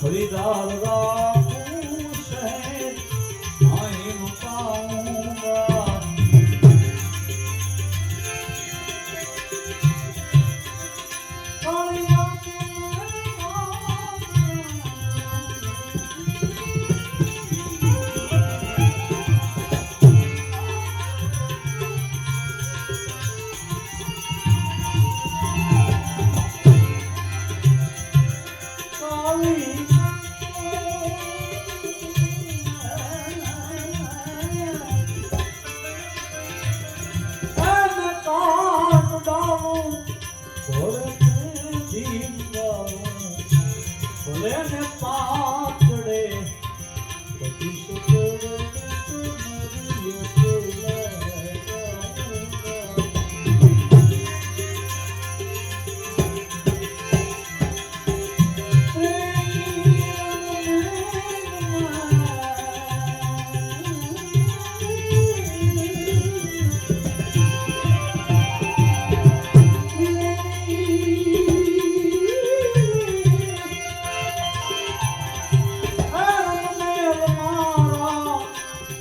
হরিদার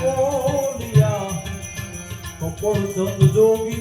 করিয়া সকল যোগী